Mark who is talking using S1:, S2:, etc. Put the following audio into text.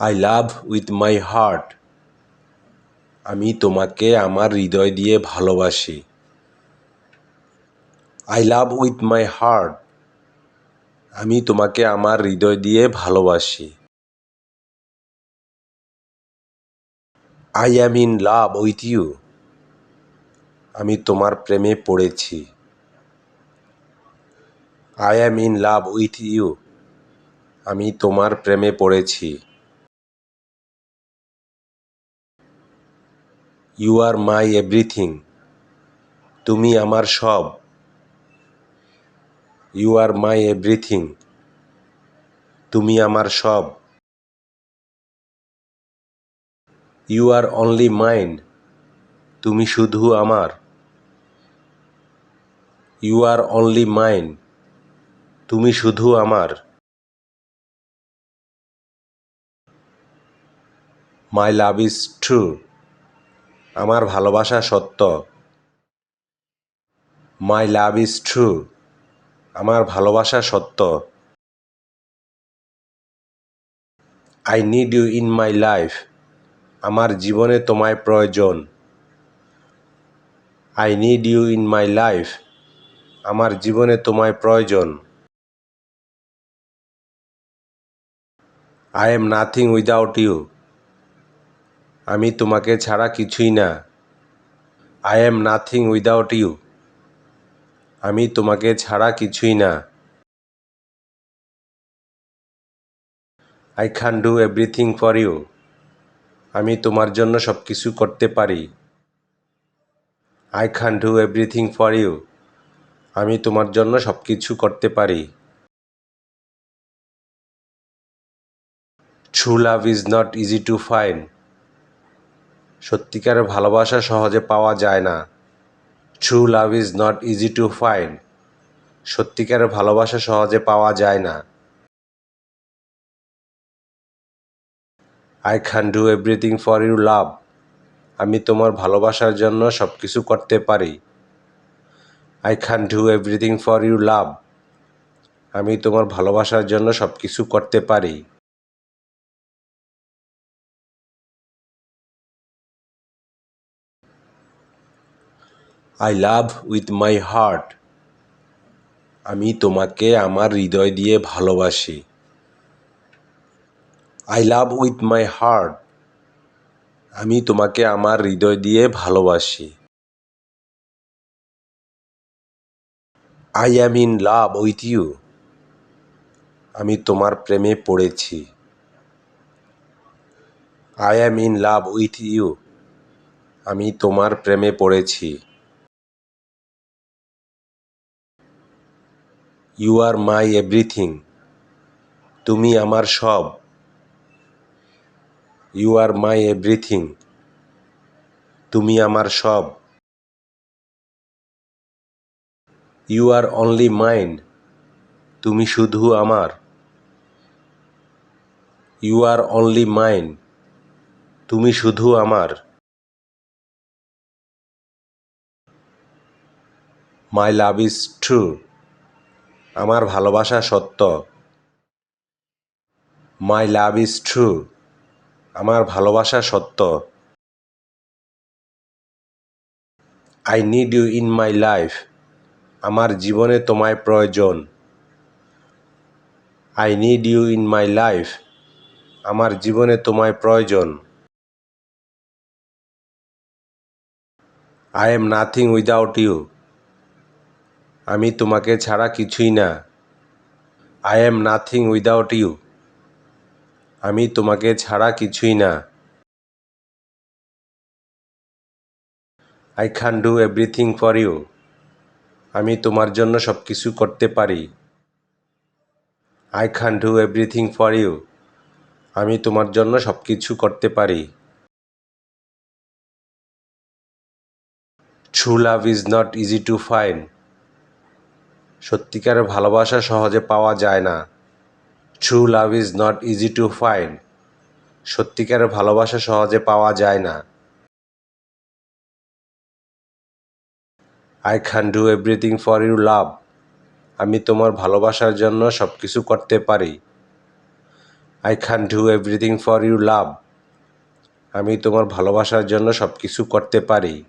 S1: I love with my heart আমি তোমাকে আমার হৃদয় দিয়ে ভালোবাসি। I love with my heart আমি তোমাকে আমার হৃদয় দিয়ে ভালোবাসি। I am in love with you আমি তোমার প্রেমে পড়েছি। I am in love with you আমি তোমার প্রেমে পড়েছি। ইউ আর মাই এভরিথিং তুমি আমার সব। ইউ আর মাই এভরিথিং তুমি আমার সব। ইউ আর অনলি মাইন্ড তুমি শুধু আমার। ইউ আর অনলি মাইন্ড তুমি শুধু আমার। মাই লাভ ইজ ট্রু আমার ভালোবাসা সত্য। মাই লাভ ইজ ট্রু আমার ভালোবাসা সত্য। I need you in my life আমার জীবনে তোমায় প্রয়োজন। I need you in my life আমার জীবনে তোমায় প্রয়োজন। I am nothing without you আমি তোমাকে ছাড়া কিছুই না। I am nothing without you আমি তোমাকে ছাড়া কিছুই না। I can do everything for you আমি তোমার জন্য সব কিছু করতে পারি। I can do everything for you আমি তোমার জন্য সব কিছু করতে পারি। True love is not easy to find সত্যিকারের ভালোবাসা সহজে পাওয়া যায় না। True love is not easy to find সত্যিকারের ভালোবাসা সহজে পাওয়া যায় না। I can do everything for you love আমি তোমার ভালোবাসার জন্য সব কিছু করতে পারি। I can do everything for you love আমি তোমার ভালোবাসার জন্য সব কিছু করতে পারি। I love with my heart আমি তোমাকে আমার হৃদয় দিয়ে ভালোবাসি। I love with my heart আমি তোমাকে আমার হৃদয় দিয়ে ভালোবাসি। I am in love with you আমি তোমার প্রেমে পড়েছি। I am in love with you আমি তোমার প্রেমে পড়েছি। ইউ আর মাই এভরিথিং তুমি আমার সব। ইউ আর মাই এভরিথিং তুমি আমার সব। ইউ আর অনলি মাইন্ড তুমি শুধু আমার। ইউ আর অনলি মাইন্ড তুমি শুধু আমার। মাই লাভ ইজ ট্রু আমার ভালোবাসা সত্য। মাই লাভ ইজ ট্রু আমার ভালোবাসা সত্য। I need you in my life আমার জীবনে তোমায় প্রয়োজন। I need you in my life আমার জীবনে তোমায় প্রয়োজন। I am nothing without you আমি তোমাকে ছাড়া কিছুই না। I am nothing without you আমি তোমাকে ছাড়া কিছুই না। I can do everything for you আমি তোমার জন্য সব কিছু করতে পারি। I can do everything for you আমি তোমার জন্য সব কিছু করতে পারি। True love is not easy to find সত্যিকারের ভালোবাসা সহজে পাওয়া যায় না। True love is not easy to find সত্যিকারের ভালোবাসা সহজে পাওয়া যায় না। I can do everything for you love আমি তোমার ভালোবাসার জন্য সব কিছু করতে পারি। I can do everything for you love আমি তোমার ভালোবাসার জন্য সব কিছু করতে পারি।